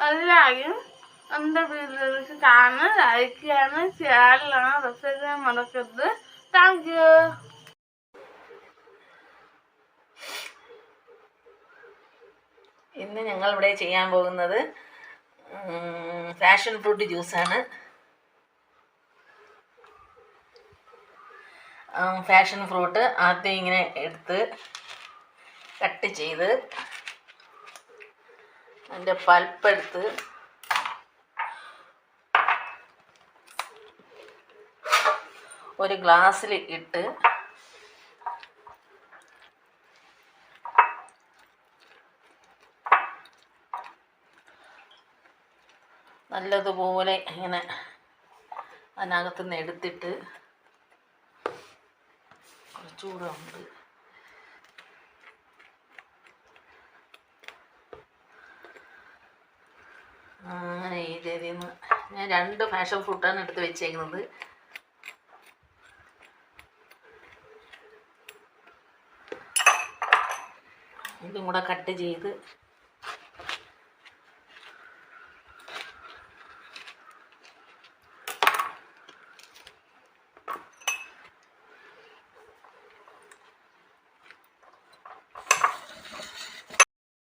എല്ലാവരും എന്റെ വീഡിയോയിലേക്ക് കാണാൻ ലൈക്ക് ചെയ്യാനും ഷെയർ സബ്സ്ക്രൈബ് ചെയ്യാൻ മറക്കരുത് താങ്ക് യു ഇന്ന് ഞങ്ങൾ ഇവിടെ ചെയ്യാൻ പോകുന്നത് ഫാഷൻ ഫ്രൂട്ട് ജ്യൂസാണ് ഫാഷൻ ഫ്രൂട്ട് ആദ്യം ഇങ്ങനെ എടുത്ത് കട്ട് ചെയ്ത് അതിന്റെ പൽപ്പെടുത്ത് ഒരു ഗ്ലാസ്സിൽ ഇട്ട് നല്ലതുപോലെ ഇങ്ങനെ അതിനകത്തുനിന്ന് എടുത്തിട്ട് കുറച്ചുകൂടെ ഉണ്ട്. ഈ നിന്ന് ഞാൻ രണ്ട് ഫാഷൻ ഫ്രൂട്ടാണ് എടുത്ത് വെച്ചേക്കുന്നത്. ഇതും കൂടെ കട്ട് ചെയ്ത്